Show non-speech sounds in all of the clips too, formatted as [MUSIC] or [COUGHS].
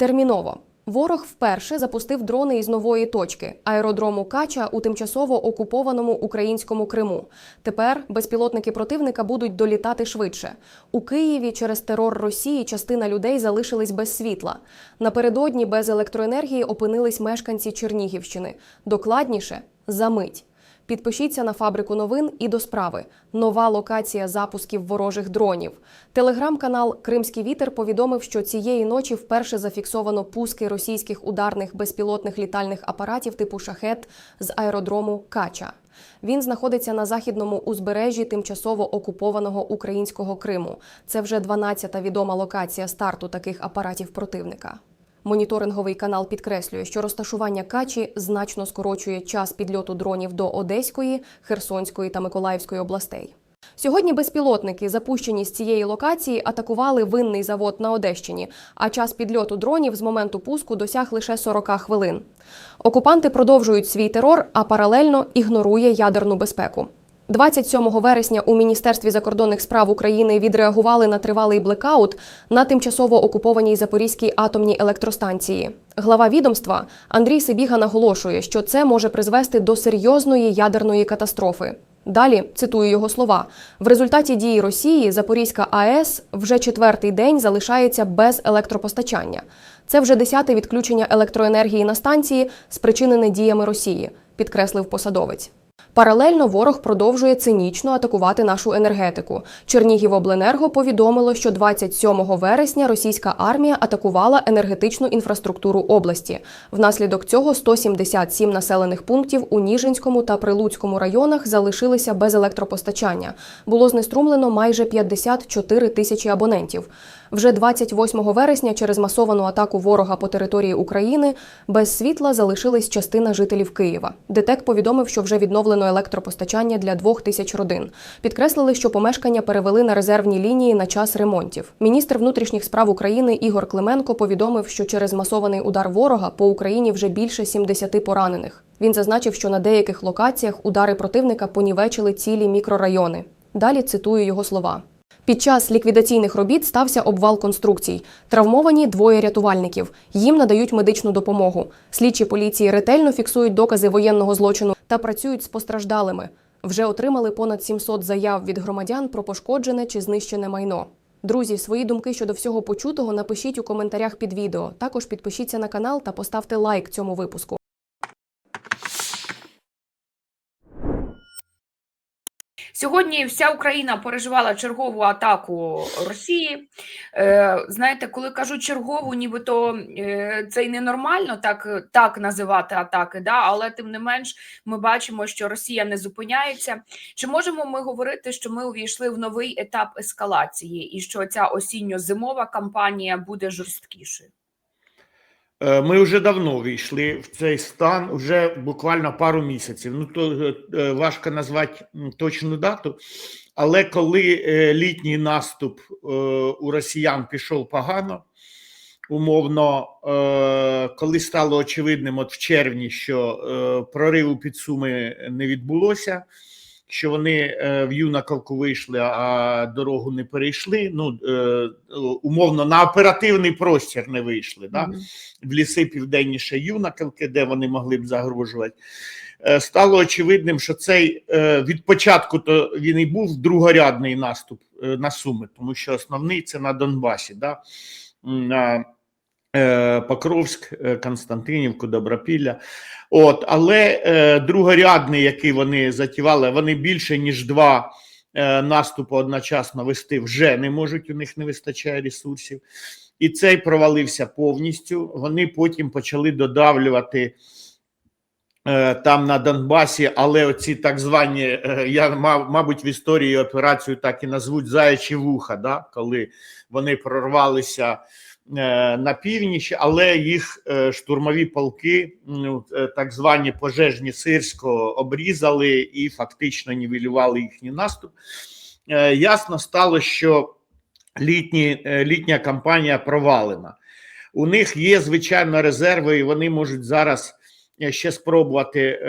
Терміново. Ворог вперше запустив дрони із нової точки аеродрому Кача у тимчасово окупованому українському Криму. Тепер безпілотники противника будуть долітати швидше. У Києві через терор Росії частина людей залишились без світла. Напередодні без електроенергії опинились мешканці Чернігівщини. Докладніше за мить. Підпишіться на фабрику новин і до справи. Нова локація запусків ворожих дронів. Телеграм-канал Кримський вітер повідомив, що цієї ночі вперше зафіксовано пуски російських ударних безпілотних літальних апаратів типу шахет з аеродрому Кача. Він знаходиться на західному узбережжі тимчасово окупованого українського Криму. Це вже 12-та відома локація старту таких апаратів противника. Моніторинговий канал підкреслює, що розташування Качі значно скорочує час підльоту дронів до Одеської, Херсонської та Миколаївської областей. Сьогодні безпілотники, запущені з цієї локації, атакували винний завод на Одещині, а час підльоту дронів з моменту пуску досяг лише 40 хвилин. Окупанти продовжують свій терор, а паралельно ігнорує ядерну безпеку. 27 вересня у Міністерстві закордонних справ України відреагували на тривалий блекаут на тимчасово окупованій Запорізькій атомній електростанції. Глава відомства Андрій Сибіга наголошує, що це може призвести до серйозної ядерної катастрофи. Далі цитую його слова: в результаті дії Росії Запорізька АЕС вже четвертий день залишається без електропостачання. Це вже десяте відключення електроенергії на станції, спричинене діями Росії, підкреслив посадовець. Паралельно ворог продовжує цинічно атакувати нашу енергетику. Чернігівобленерго повідомило, що 27 вересня російська армія атакувала енергетичну інфраструктуру області. Внаслідок цього 177 населених пунктів у Ніжинському та Прилуцькому районах залишилися без електропостачання. Було знеструмлено майже 54 тисячі абонентів. Вже 28 вересня через масовану атаку ворога по території України без світла залишилась частина жителів Києва. ДТЕК повідомив, що вже відновлено електропостачання для двох тисяч родин. Підкреслили, що помешкання перевели на резервні лінії на час ремонтів. Міністр внутрішніх справ України Ігор Клименко повідомив, що через масований удар ворога по Україні вже більше 70 поранених. Він зазначив, що на деяких локаціях удари противника понівечили цілі мікрорайони. Далі цитую його слова. Під час ліквідаційних робіт стався обвал конструкцій. Травмовані двоє рятувальників. Їм надають медичну допомогу. Слідчі поліції ретельно фіксують докази воєнного злочину та працюють з постраждалими. Вже отримали понад 700 заяв від громадян про пошкоджене чи знищене майно. Друзі, свої думки щодо всього почутого напишіть у коментарях під відео. Також підпишіться на канал та поставте лайк цьому випуску. Сьогодні вся Україна переживала чергову атаку Росії. Е, знаєте, коли кажуть чергову, нібито е, це й ненормально так, так називати атаки, да? але тим не менш ми бачимо, що Росія не зупиняється. Чи можемо ми говорити, що ми увійшли в новий етап ескалації і що ця осінньо-зимова кампанія буде жорсткішою? Е, Ми вже давно війшли в цей стан, вже буквально пару місяців. Ну то е, важко назвати точну дату, але коли е, літній наступ е, у росіян пішов погано, умовно, е, коли стало очевидним, от в червні, що е, прориву під суми не відбулося. Що вони е, в Юнаковку вийшли, а дорогу не перейшли. Ну е, умовно на оперативний простір не вийшли. Да? В ліси південніше Юнаківки, де вони могли б загрожувати. Е, Стало очевидним, що цей від початку то він і був другорядний наступ на Суми, тому що основний це на Донбасі, да? На Покровськ, е, Константинівку, Добропілля. От, але е, другорядний, який вони затівали, вони більше ніж два е, наступи одночасно вести вже не можуть. У них не вистачає ресурсів і цей провалився повністю. Вони потім почали додавлювати е, там на Донбасі, але оці так звані, е, я мав, мабуть, в історії операцію так і назвуть заячі вуха, да? коли вони прорвалися. Е, На північ, але їх е, штурмові полки, е, так звані пожежні сирського, обрізали і фактично нівелювали їхній наступ. Ясно стало, що літні, літня кампанія провалена. У них є звичайно резерви, і вони можуть зараз ще спробувати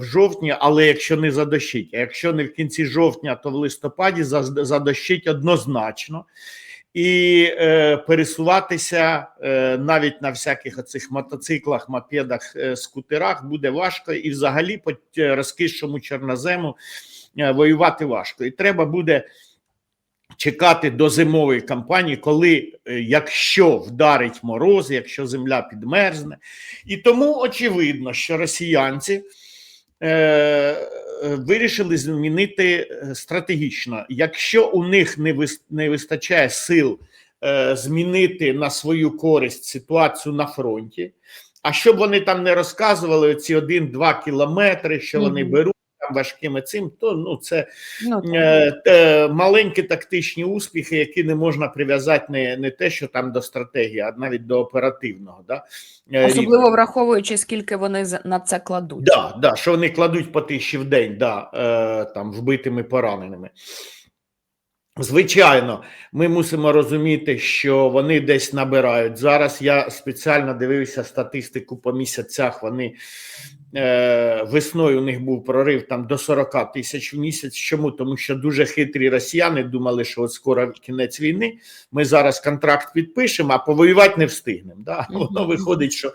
в жовтні, але якщо не задощить, а якщо не в кінці жовтня, то в листопаді задощить однозначно. І е, пересуватися е, навіть на всяких оцих мотоциклах, мопедах, е, скутерах буде важко, і взагалі по т- чорнозему е, воювати важко. І треба буде чекати до зимової кампанії, коли, е, якщо вдарить мороз, якщо земля підмерзне. І тому очевидно, що росіянці е, е, вирішили змінити е, стратегічно. Якщо у них не, вис, не вистачає сил е, змінити на свою користь ситуацію на фронті, а щоб вони там не розказували ці один-два кілометри, що вони беруть там важкими цим, то ну це Ну, е, маленькі тактичні успіхи, які не можна прив'язати не, не те, що там до стратегії, а навіть до оперативного. Да? е, Особливо рівня. враховуючи, скільки вони на це кладуть. Да, да, що вони кладуть по тисячі в день, да, е, там, вбитими пораненими. Звичайно, ми мусимо розуміти, що вони десь набирають. Зараз я спеціально дивився статистику по місяцях. Вони весною у них був прорив там до 40 тисяч в місяць. Чому? Тому що дуже хитрі росіяни думали, що от скоро кінець війни. Ми зараз контракт підпишемо, а повоювати не встигнемо. Да? Воно виходить, що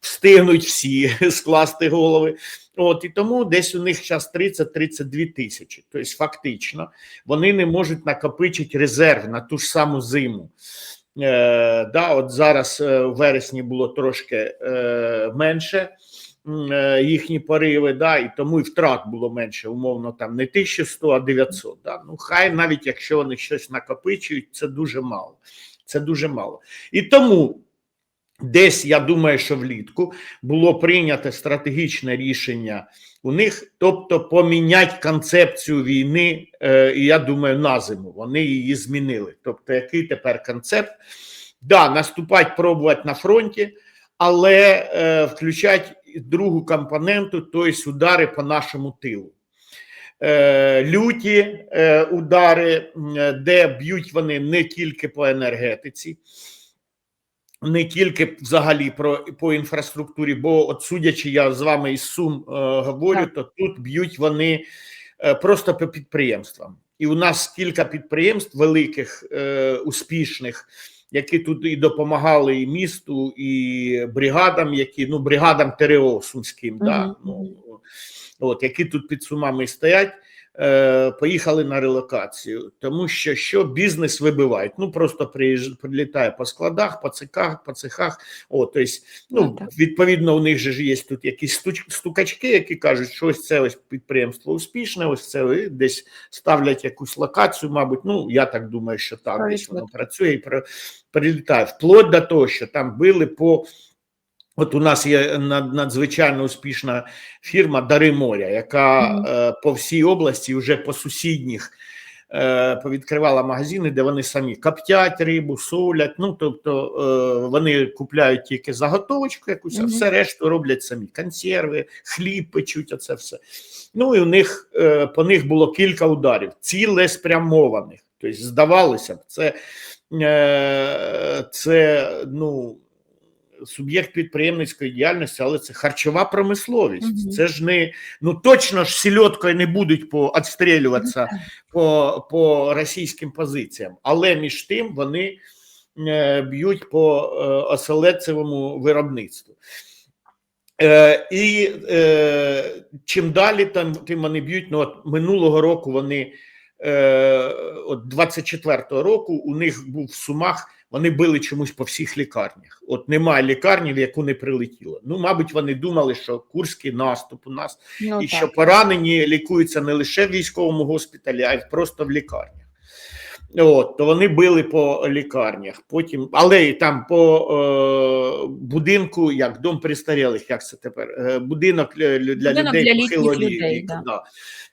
встигнуть всі [LAUGHS] скласти голови. От і тому десь у них зараз 30-32 тисячі. Тобто, фактично, вони не можуть накопичити резерв на ту ж саму зиму. Е, да, от зараз е, в вересні було трошки е, менше е, їхні пориви, да, і тому і втрат було менше, умовно, там не 1100, а 900. Да. Ну, хай навіть якщо вони щось накопичують, це дуже мало. Це дуже мало. І тому десь я думаю, що влітку було прийнято стратегічне рішення у них, тобто поміняти концепцію війни, е, і я думаю, на зиму вони її змінили. Тобто, який тепер концепт? Да, наступати, пробувати на фронті, але е, включати другу компоненту, тобто удари по нашому тилу. Е, люті е, удари, де б'ють вони не тільки по енергетиці, не тільки взагалі про по інфраструктурі, бо от судячи, я з вами із Сум е, говорю, Так. то тут б'ють вони просто по підприємствам. І у нас кілька підприємств великих, успішних, які тут і допомагали і місту, і бригадам, які ну бригадам ТРО сумським, да, ну, от які тут під сумами стоять. Е, Поїхали на релокацію, тому що що бізнес вибивають. Ну просто прилітає по складах, по цехах, по цехах. О, тобто, Ну, ну відповідно, у них же ж є тут якісь стукачки, які кажуть, що ось це ось підприємство успішне, ось це десь ставлять якусь локацію. Мабуть, ну я так думаю, що так десь воно працює і при... прилітає. Вплоть до того, що там били по. От у нас є надзвичайно успішна фірма Дари моря, яка е, по всій області вже по сусідніх е, повідкривала магазини, де вони самі коптять рибу, солять. Ну тобто е, вони купляють тільки заготовочку, якусь, а все решту роблять самі. Консерви, хліб печуть, оце все. Ну і у них по них було кілька ударів, цілеспрямованих. Тобто, здавалося б, це, це ну суб'єкт підприємницької діяльності, але це харчова промисловість. Мгм. Це ж не ну точно ж сільоткою не будуть по відстрілюватися по, по російським позиціям, але між тим вони е, б'ють по е, оселедцевому виробництву. Е, і е, чим далі, там, тим вони б'ють. Ну, от минулого року вони, е, от 24-го року, у них був в Сумах, вони били чомусь по всіх лікарнях. От немає лікарні, в яку не прилетіло. Ну, мабуть, вони думали, що Курський наступ у нас, Ну, і так. що поранені лікуються не лише в військовому госпіталі, а й просто в лікарнях. От, то вони били по лікарнях, потім, але і там по е, будинку, як дом престарілих, як це тепер? Е, будинок для, для Будинок людей для літніх людей, да. Да.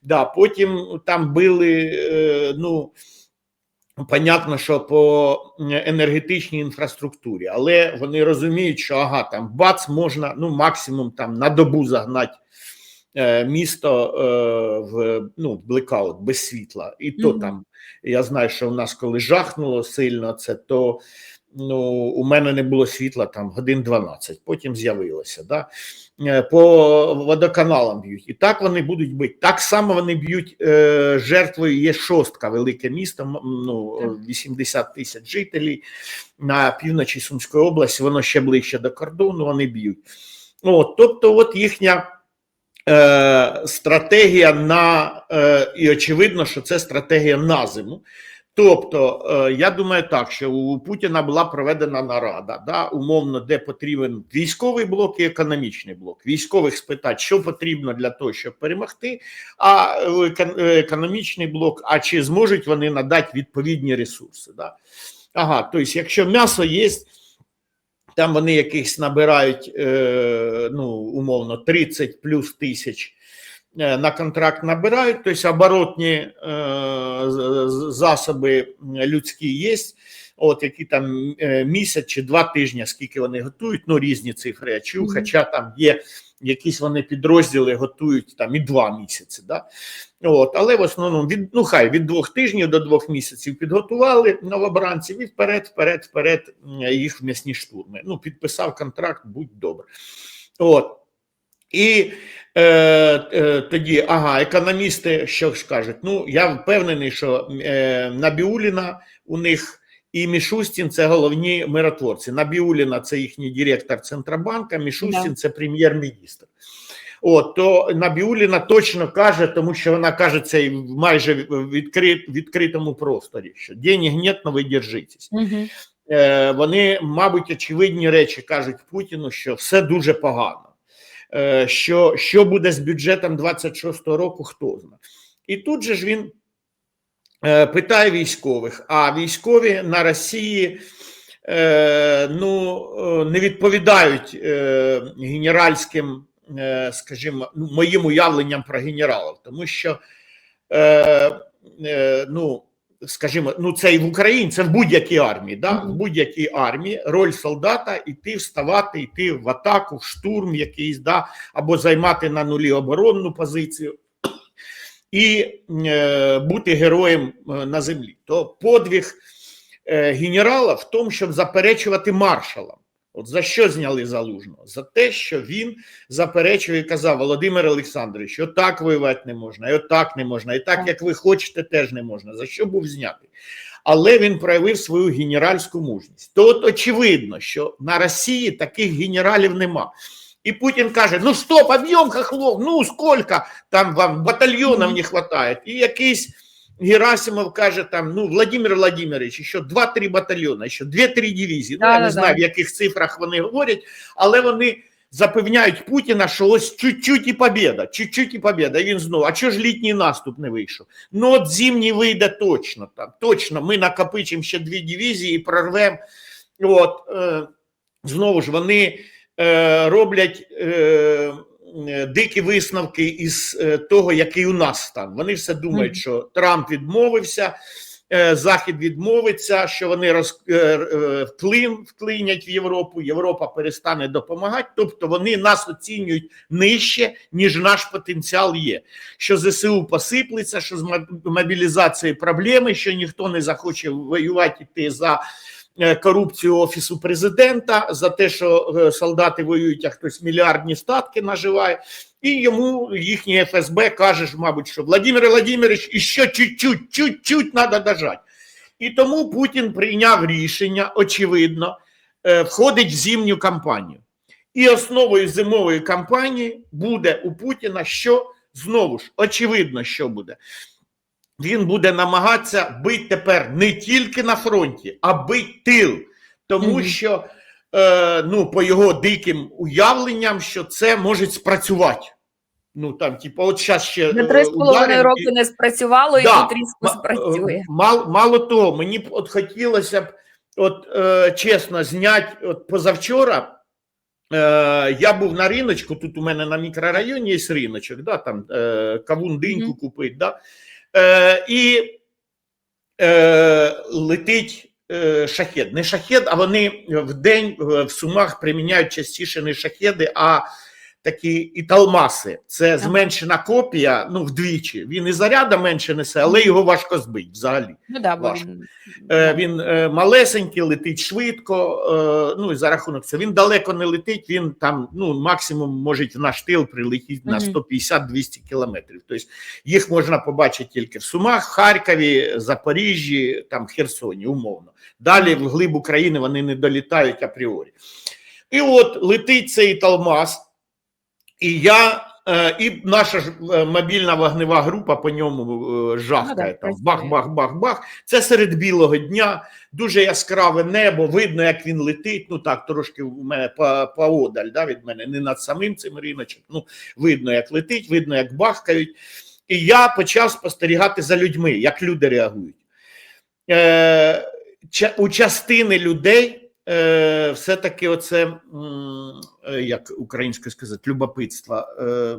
Да, потім там били, е, ну, понятно, що по енергетичній інфраструктурі, але вони розуміють, що ага, там бац, можна ну, максимум там на добу загнати е, місто е, в ну, в блекаут без світла. І то Мгм. там я знаю, що у нас коли жахнуло сильно це, то Ну, у мене не було світла там годин 12, потім з'явилося. Да? Е, По водоканалам б'ють. І так вони будуть бити. Так само вони б'ють е, жертвою. Є шостка, велике місто, ну, 80 тисяч жителів на півночі Сумської області, воно ще ближче до кордону, вони б'ють. От, тобто, от їхня е, стратегія на е, і очевидно, що це стратегія на зиму. Тобто, е, я думаю так, що у Путіна була проведена нарада, да, умовно, де потрібен військовий блок і економічний блок. Військових спитати, що потрібно для того, щоб перемогти, а е, е, економічний блок, а чи зможуть вони надати відповідні ресурси. Да? Ага, тобто, якщо м'ясо є, там вони якихось набирають, ну, умовно, 30 плюс тисяч на контракт набирають, тобто оборотні е, засоби людські є, от які там е, місяць чи два тижні, скільки вони готують, ну різні цифри я чув, хоча там є якісь вони підрозділи готують там і два місяці. Да? От, але в основному від ну хай від двох тижнів до двох місяців підготували новобранців і вперед, вперед, вперед їх в м'ясні штурми. Ну, підписав контракт, будь добре. От. І е, е, тоді, ага, економісти що ж кажуть? Ну, я впевнений, що е, Набіуліна у них і Мішустін це головні миротворці. Набіуліна це їхній директор Центробанка, Мішустін Да. це прем'єр-міністр. От, то Набіуліна точно каже, тому що вона каже це в майже в відкрит, відкритому просторі, що денег нет, но ви держитесь. Угу. Е, вони, мабуть, очевидні речі кажуть Путіну, що все дуже погано. Е, що, що буде з бюджетом 26-го року, хто знає. І тут же ж він е, питає військових, а військові на Росії е, ну, не відповідають генеральським, скажімо, ну, моїм уявленням про генералів, тому що ну, скажімо, ну це і в Україні, це в будь-якій армії. Да? В будь-якій армії роль солдата іти вставати, йти в атаку, в штурм якийсь, да? або займати на нулі оборонну позицію [CLEARS THROAT] і е, бути героєм е, на землі. То подвиг е, генерала в тому, щоб заперечувати маршалам. От за що зняли залужного? За те, що він заперечив і казав Володимир Олександрович, що так воювати не можна, і отак не можна, і так, Так. як ви хочете, теж не можна. За що був знятий? Але він проявив свою генеральську мужність. То от очевидно, що на Росії таких генералів нема. І Путін каже: ну стоп, об'єм хохлов, ну скільки там вам батальйонів не вистачає. І якийсь Герасимов каже там, ну, Владимир Владимирович, ще 2-3 батальйони, ще 2-3 дивізії. Ну, я не Да-да-да. знаю, в яких цифрах вони говорять, але вони запевняють Путіна, що ось чуть-чуть і побєда, чуть-чуть і побєда. І він знову, а чого ж літній наступ не вийшов? Ну, от зимній вийде точно. Там, точно, ми накопичимо ще дві дивізії і прорвемо. От, е, знову ж, вони е, роблять е, дикі висновки із е, того, який у нас стан. Вони все думають, що Трамп відмовився, е, Захід відмовиться, що вони роз, е, е, вклин, вклинять в Європу, Європа перестане допомагати. Тобто вони нас оцінюють нижче, ніж наш потенціал є. Що ЗСУ посиплеться, що з мо- мобілізацією проблеми, що ніхто не захоче воювати йти за е, корупцію офісу президента, за те, що е, солдати воюють, а хтось мільярдні статки наживає. І йому їхній ФСБ каже, мабуть, що Владимир Владимирович, іще чуть-чуть, чуть-чуть треба дожати. І тому Путін прийняв рішення, очевидно, е, входить в зимню кампанію. І основою зимової кампанії буде у Путіна, що знову ж очевидно, що буде. Він буде намагатися бити тепер не тільки на фронті, а бити тил. Тому Мгм. що, е, ну, по його диким уявленням, що це може спрацювати. Ну там, типу, от зараз ще За е, три з половиною роки не спрацювало, і Да. тут різко спрацює. е, Мал, мало того, мені б от хотілося б, от е, чесно, зняти от позавчора. Е, я був на риночку, тут у мене на мікрорайоні є риночок, да, там е, кавун диньку Мгм. купить, да, е, і е, летить е, шахет. Не шахет, а вони в день в Сумах приміняють частіше не шахеди, а такі італмаси. Це зменшена копія, ну вдвічі. Він і заряда менше несе, але його важко збити взагалі. Ну да, бо він Е, Він е, малесенький, летить швидко. е, Ну і за рахунок цього він далеко не летить. Він там ну максимум може в наш тил прилетіти на Мгм. 150-200 кілометрів. Тобто їх можна побачити тільки в Сумах, Харкові, Запоріжжі, там Херсоні, умовно. Далі в глиб України вони не долітають апріорі. І от летить цей Талмаз, і я. е, І наша ж е, мобільна вогнева група по ньому е, жахкає там бах, бах, бах, бах. Це серед білого дня, дуже яскраве небо. Видно, як він летить. Ну так, трошки у мене поодаль да, від мене, не над самим цим риночем. Ну, видно, як летить, видно, як бахкають. І я почав спостерігати за людьми, як люди реагують. Е, у частини людей все-таки оце, е, як українською сказати, любопитство. Е,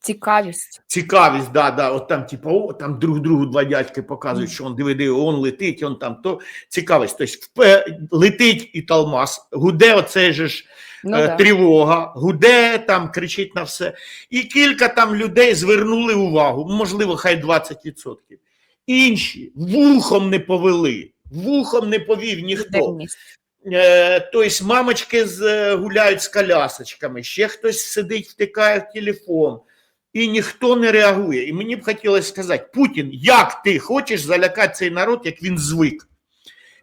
цікавість. Цікавість, да, да, от там, типу, о, там друг другу два дядьки показують, що он диви, диви, он летить, он там то цікавість. Тобто летить і талмаз, гуде оцей же ж Ну, е, да. тривога, гуде там, кричить на все. І кілька там людей звернули увагу, можливо, хай 20%. Інші вухом не повели, вухом не повів ніхто. Тобто мамочки е, гуляють з колясочками, ще хтось сидить, втикає в телефон, і ніхто не реагує. І мені б хотілося сказати: Путін, як ти хочеш залякати цей народ, як він звик?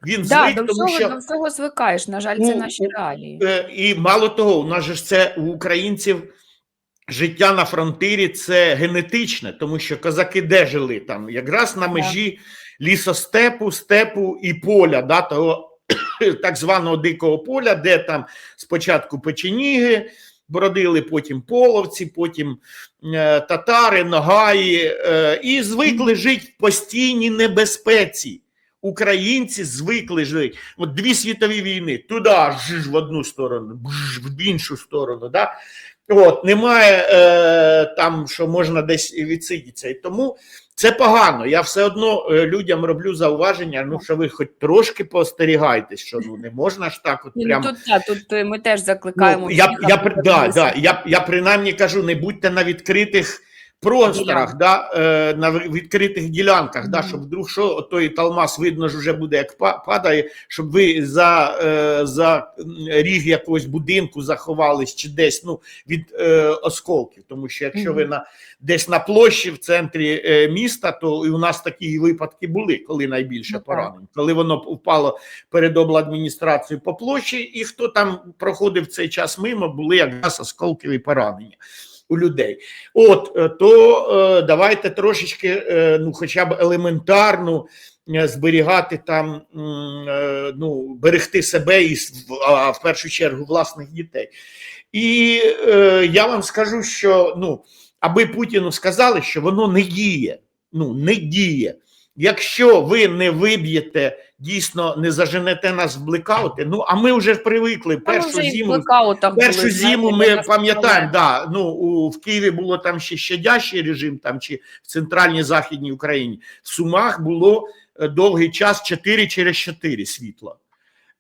Він Да, звик, до тому всього, що до всього звикаєш. На жаль, це Ну, наші реалії. Е, І мало того, у нас же це у українців життя на фронтирі це генетичне, тому що козаки де жили там, якраз на межі лісостепу, степу і поля, да, того [COUGHS] так званого дикого поля, де там спочатку печеніги бродили, потім половці, потім е, татари, нагаї, е, і звикли жити в постійній небезпеці. Українці звикли жити. От дві світові війни, туди ж в одну сторону, бж, в іншу сторону. Да? От, немає е, там, що можна десь відсидітися. І тому це погано. Я все одно е, людям роблю зауваження, ну що ви хоч трошки поостерігайтесь, що ну не можна ж так, от ну, тут, да, тут е, ми теж закликаємо. Ну, я, я, да, да, я, я принаймні кажу, не будьте на відкритих просторах, да, е, на відкритих ділянках, да, щоб вдруг що той талмаз видно ж вже буде, як па- падає, щоб ви за, е, за ріг якогось будинку заховались чи десь ну, від е, осколків. Тому що якщо ви на, десь на площі в центрі е, міста, то і у нас такі випадки були, коли найбільше так. поранень. Коли воно впало перед обладміністрацією по площі, і хто там проходив цей час мимо, були якраз осколкові поранення у людей. От е, то е, давайте трошечки, е, ну, хоча б елементарну. е, Зберігати там, ну, берегти себе і в- першу чергу власних дітей. І я вам скажу, що ну, аби Путіну сказали, що воно не діє. Ну, не діє. Якщо ви не виб'єте, дійсно не заженете нас в блекаути, ну а ми вже привикли першу зиму. Першу зиму ми пам'ятаємо, да, ну у в Києві було там ще щадящий режим, там чи в центральній західній Україні. В Сумах було е, довгий час 4 через 4 світла.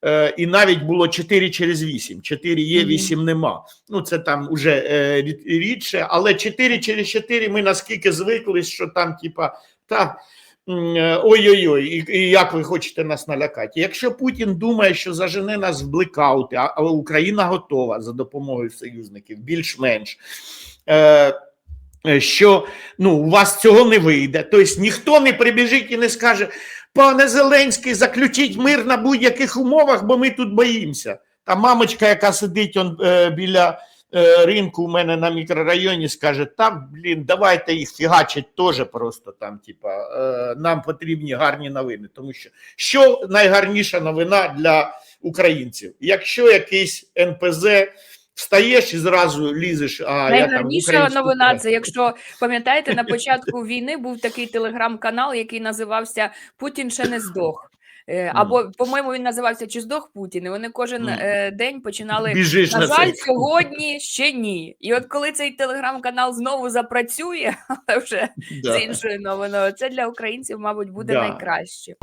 Е, і навіть було 4 через 8. 4 є, Мгм. 8 нема. Ну це там уже е, рідше, але 4 через 4 ми наскільки звикли, що там, типа, та. Е, Ой-ой-ой, і, і як ви хочете нас налякати? Якщо Путін думає, що зажене нас в блекаути, а, а Україна готова за допомогою союзників, більш-менш, е, е, що ну, у вас цього не вийде. Тобто ніхто не прибіжить і не скаже: пане Зеленський, заключіть мир на будь-яких умовах, бо ми тут боїмося. Та мамочка, яка сидить он, біля ринку у мене на мікрорайоні, скаже: та блін, давайте їх фігачить теж просто там. Типа, е, нам потрібні гарні новини. Тому що що найгарніша новина для українців? Якщо якийсь НПЗ. Встаєш і зразу лізеш. А я там Найгарніша новина це, якщо пам'ятаєте, на початку війни був такий телеграм-канал, який називався Путін ще не здох. Е, Або, по-моєму, він називався Чи здох Путін? І вони кожен е, день починали. біжиш На на жаль, цей. сьогодні ще ні. І от коли цей телеграм-канал знову запрацює, [LAUGHS] але вже Да. з іншою новиною, це для українців, мабуть, буде Да. найкраще.